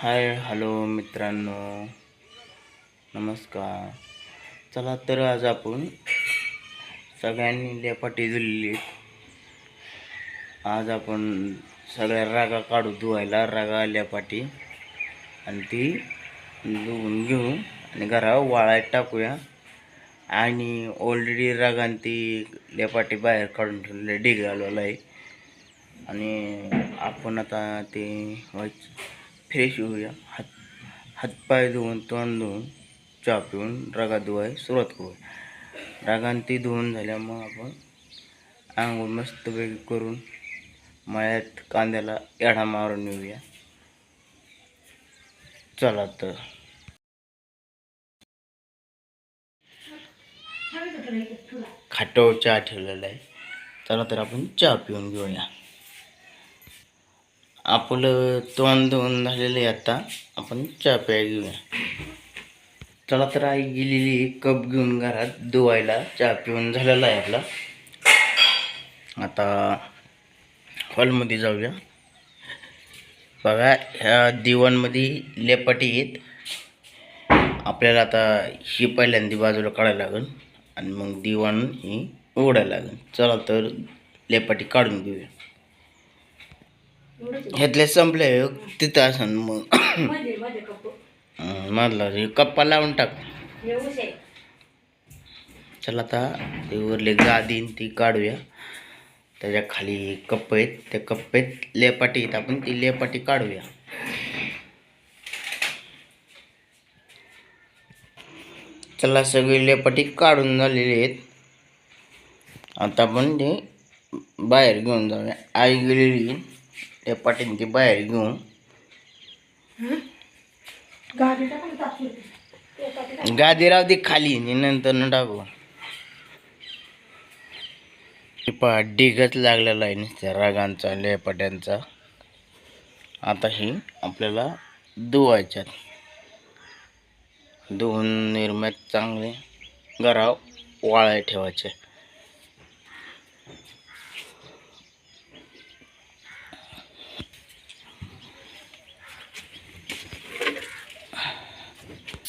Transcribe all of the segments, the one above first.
Hi hello मित्रांनो. नमस्कार. चला तर आज आपण सगळ्यांनी लेपाटी दिलेली आज आपण सगळ्या रागा काढू धुवायला रागा लेपाटी. आणि ती धुवून घेऊ आणि घरावर वाळायला टाकूया. आणि ऑलरेडी रागान ती लेपाटी बाहेर काढून ठेवलेली ढीग घालवला आहे. आणि आपण आता ते व्हायचं. फ्रेश होऊया. हात हातपाय धुवून तोंड धुवून चहा पिऊन रगा धुवाय सुरुवात करूया. रागान ती धुवून झाल्या मग आपण आंघोळ मस्तपैकी करून मळ्यात कांद्याला एढा मारून येऊया चला तर. खाटावर चहा ठेवलेला आहे. चला तर आपण चहा पिऊन घेऊया. आपलं तोंड धुवून झालेलं आहे आता. आपण चहा प्यायला घेऊया. चला तर आई गेलेली कप घेऊन घरात धुवायला चहा पिऊन झालेला आहे आपला. आता हॉलमध्ये जाऊया. बघा ह्या दिवाणमध्ये लेपाटी आहेत. आपल्याला आता ही पहिल्यांदा बाजूला काढायला लागेल. आणि मग दिवाण ही उघडायला लागेल. चला तर लेपाटी काढून घेऊया. ह्यातले संपले तिथं असन मग. मधला कप्पा लावून टाक. चला आता ते उरले गादी ती काढूया. त्याच्याखाली कप्प आहेत. त्या कप्पेत लेपाटी आहेत. आपण ती लेपाटी काढूया. चला सगळी लेपाटी काढून झालेली आहेत. आता आपण ते बाहेर घेऊन जाऊया. आई गेलेली लेपाटीने ती बाहेर घेऊन. गाडी गादी राहू दे खाली नि नंतर न टाकू पहा डिगच लागलेला आहे नुसत्या रागांचा लेपाट्यांचा. आता ही आपल्याला धुवायच्यात. धुवून निर्मात चांगले गराव वाळाय ठेवायचे.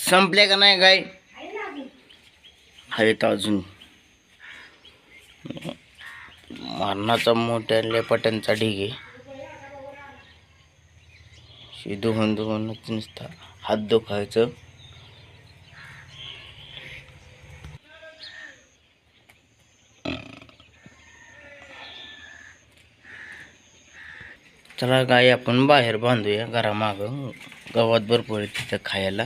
संपले का नाही काय आहेत अजून. मारणाचा मोठ्या लेपाट्यांचा ढिगे आहे. शे धुवून धुवूनच नुसता हात दुखायचं. चला गाय आपण बाहेर बांधूया घरामागं. गवत भरपूर आहे तिथं खायला.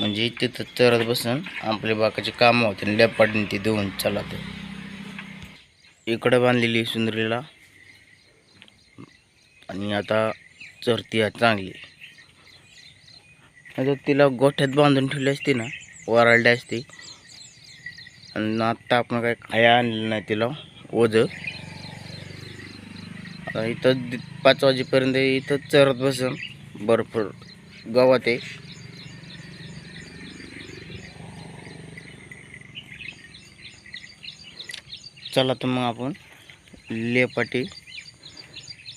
म्हणजे तिथं चरत बसून आपले बाकाचे कामं होते लेपाडून ती देऊन चला ते इकडं बांधलेली सुंदरीला. आणि आता चरती आहे चांगली. आता तिला गोठ्यात बांधून ठेवली असती ना वराळली असती. आणि आत्ता आपण काय खाया आणलं नाही तिला ओझं. इथं पाच वाजेपर्यंत इथं चरत बसून भरपूर गावात आहे. चला तर मग आपण लेपाटी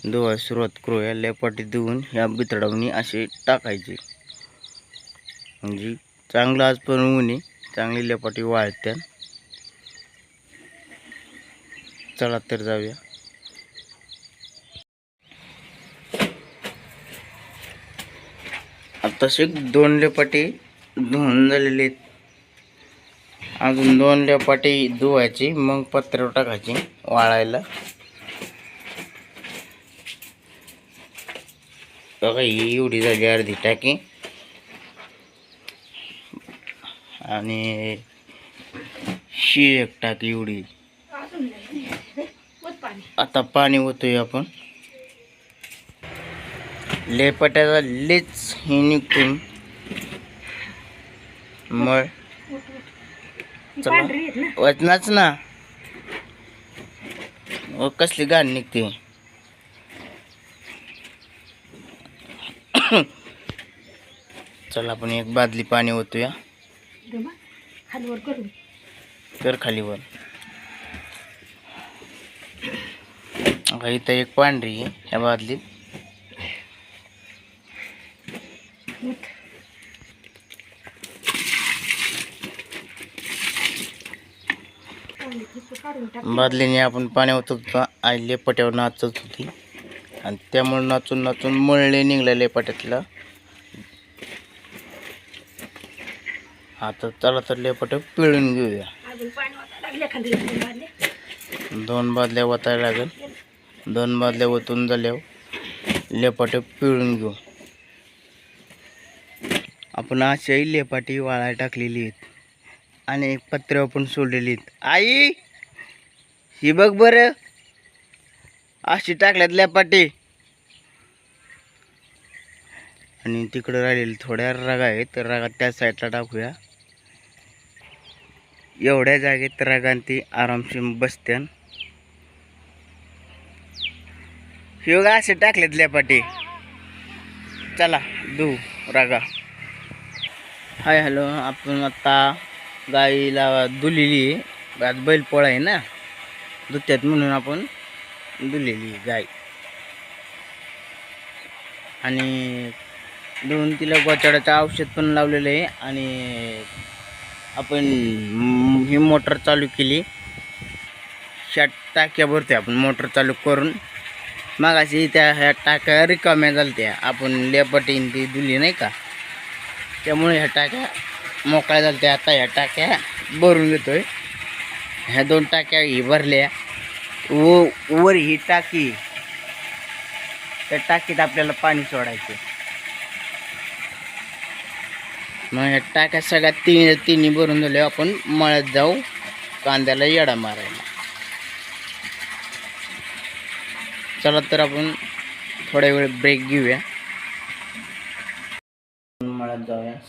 धुवायला सुरुवात करूया. लेपाटी धुवून ह्या बितडावणी असे टाकायचे. म्हणजे चांगलं आज पण ऊन चांगली लेपाटी वाळत्या. चला तर जाऊया. आता तसे दोन लेपाटी धुवून झालेले आहेत. अजून दोन लेपाटी धुवायची मग पत्र्यावर टाकायची वाळायला. बघा ही एवढी झाली अर्धी टाकी. आणि शी एक टाकी एवढी. पाणी आता पाणी होतोय आपण. लेपाट्याचा लेच हे निघतून मळ चला. आहेत ना? वजनाच ना. व कसली घाण निघते? चला आपण एक बादली पाणी ओतूया. खालीवर कर. खाली वर इथं एक पांढरी आहे ह्या बादलीत उठ. चांगली खिस्स काढून टाक. बादलीने आपण पाणी होत आई लेपट्यावर नाचत होती. आणि त्यामुळे नाचून नाचून मळले निघले लेपाट्यातलं. आता चला तर लेपट पिळून घेऊया. दोन बादल्या. ओतायला लागेल. दोन बादल्या ओतून झाल्यावर लेपाटे पिळून घेऊ. आपण अशाही लेपाटी वाळायला टाकलेली आहेत. आणि पत्र्यावर पण सोडलेली आई ही बघ बरं. अशी टाकल्यात लपाटी. आणि तिकडं राहिलेली थोड्या रागा आहेत. तर रागा त्या साईडला टाकूया. एवढ्या जागेत रागान ती आरामशीर बसत्यान शिवगा असे टाकलेत लपाटी. चला दू रागा. हाय हॅलो आपण आता गाईला दुलेली आहे. आज बैलपोळा आहे ना. दुत्यात म्हणून आपण दुलेली गाय. आणि दोन तिला गोचाडाचं औषध पण लावलेलं आहे. आणि आपण ही मोटर चालू केली. ह्या टाक्या भरते आपण मोटर चालू करून. मागाशी त्या ह्या टाक्या रिकाम्या झाल्या आपण लेपटीन ती दुली नाही का? त्यामुळे ह्या टाक्या मोकळ्या झालत्या आता ह्या टाक्या भरून घेतोय. ह्या दोन टाक्या ही भरल्या. व वर ही टाकी. त्या टाकीत आपल्याला पाणी सोडायचं मग ह्या टाक्या सगळ्या तीन तिन्ही भरून झाल्या आपण मळ्यात जाऊ. कांद्याला येडा मारायला. चला तर आपण थोड्या वेळ ब्रेक घेऊया.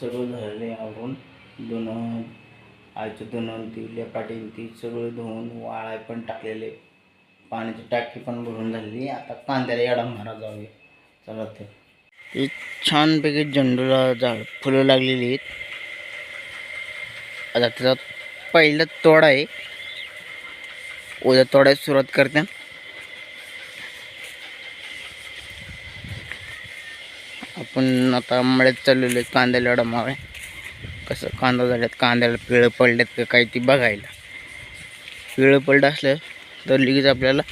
सर्व जाऊया सगळं झालेलं आवरून. दोन आईचं दोन ती लेपाटीन ती सगळं धुवून वाळाय पण टाकलेले. पाण्याची टाकी पण भरून झालेली. आता कांद्याला याडा मारा जाऊया. चला तर. ही छानपैकी झेंडूला झाड फुलं लागलेली आहेत. आता त्याचा पहिलं तोडा आहे. उद्या तोडायला सुरुवात करते. आपण आता मळ्यात चाललेलो आहे कांद्याला एवढा कसं कांदा झाल्यात कांद्याला पिळं पडल्यात का काही ती बघायला. पिळं पडलं असलं तर लगेच आपल्याला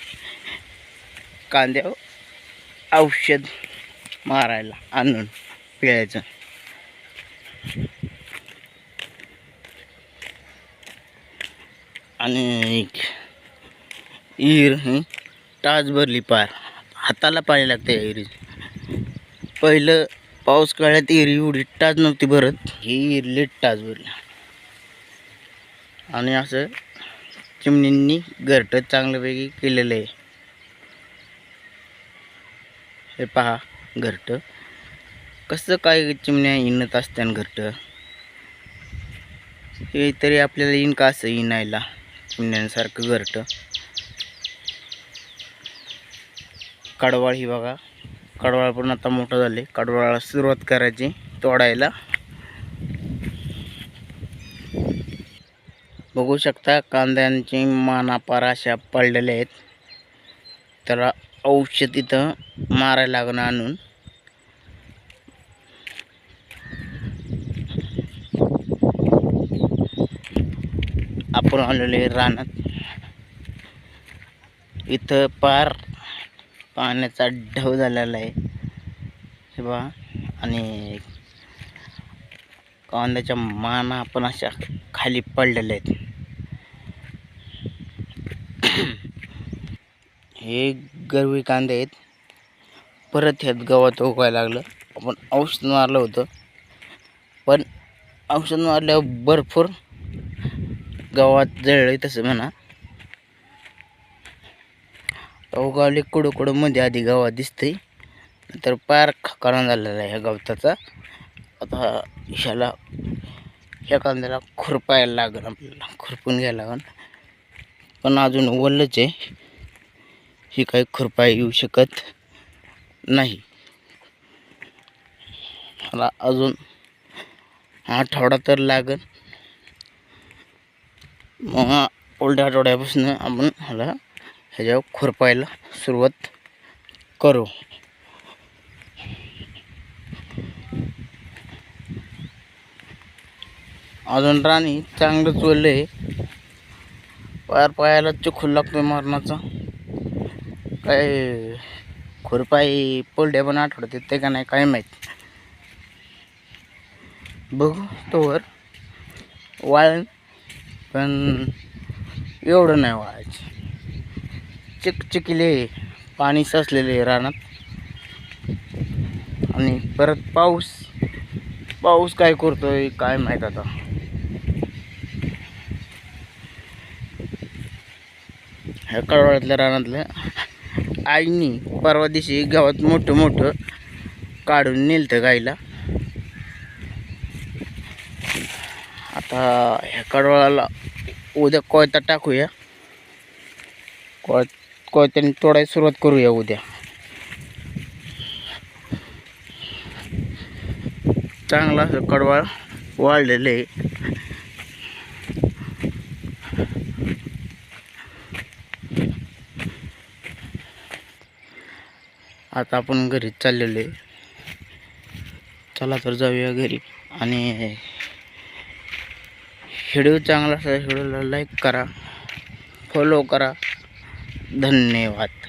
कांद्यावर औषध मारायला आणून पिळायचं. आणि इर ही टाच भरली पार हाताला पाणी लागतं या पहिलं पाऊस काळात इरी एवढी टाच नव्हती भरत. ही इरली टाच भरली. आणि असं चिमणींनी घरटं चांगल्यापैकी केलेलं आहे. हे पहा घरटं. कसं काय चिमण्या इनत असत्यान घरटं? हे तरी आपल्याला इन का असं इनायला चिमण्यांसारखं घरटं. कडवाळ ही बघा. कडवाळ पण आता मोठं झाले. कडवाळाला सुरुवात करायची तोडायला. बघू शकता कांद्यांची मानापार अशा पडलेल्या आहेत. त्याला औषध इथं मारायला लागणं आणून. आपण आलेले रानात. इथं पार पाण्याचा ढव झालेला आहे. हे बघा. आणि कांद्याच्या माना पण अशा खाली पडलेल्या आहेत. हे गरवी कांदे आहेत. परत ह्यात गवत उगवायला लागलं. आपण औषध मारलं होतं. पण औषध मारल्यावर भरपूर गावात जळलं तसं म्हणा. उगावले कुडं मध्ये आधी गावात दिसते नंतर पार खकाना झालेला आहे ह्या गवताचा. आता ह्याला ह्या कांद्याला खुरपायला लागेल आपल्याला. खुरपून घ्यायला लागेल. पण अजून वल्लच आहे. ही काही खुरपाय येऊ शकत नाही. मला अजून आठवडा तर लागेल. मग उलट्या आठवड्यापासून आपण ह्याला ह्याच्यावर खुरपायला सुरुवात करू. अजून राणी चांगलं चोरले. पार पायाला चिखूल लागतोय मरणाचा काय खुरपाई पोलड्या पण आठवडत ते का नाही काय माहीत. बघू तोवर वाळ पण एवढं नाही वाळायचं. चिकचिकले पाणी साचलेले रानात. आणि परत पाऊस. पाऊस काय करतोय काय माहीत आता. ह्या कळवळ्यातल्या रानातल्या आईनी परवा दिवशी गावात मोठं मोठं काढून नेलतं गाईला. आता ह्या कडवळाला उद्या कोयता टाकूया. कोय कोयत्याने तोडायला सुरुवात करूया उद्या. चांगला असं कडवाळ वाढलेलं आहे. आता आपण घरी चाललेलो आहे. चला तर जाऊया घरी. आणि व्हिडिओ चांगला असा व्हिडिओला लाईक करा फॉलो करा. धन्यवाद.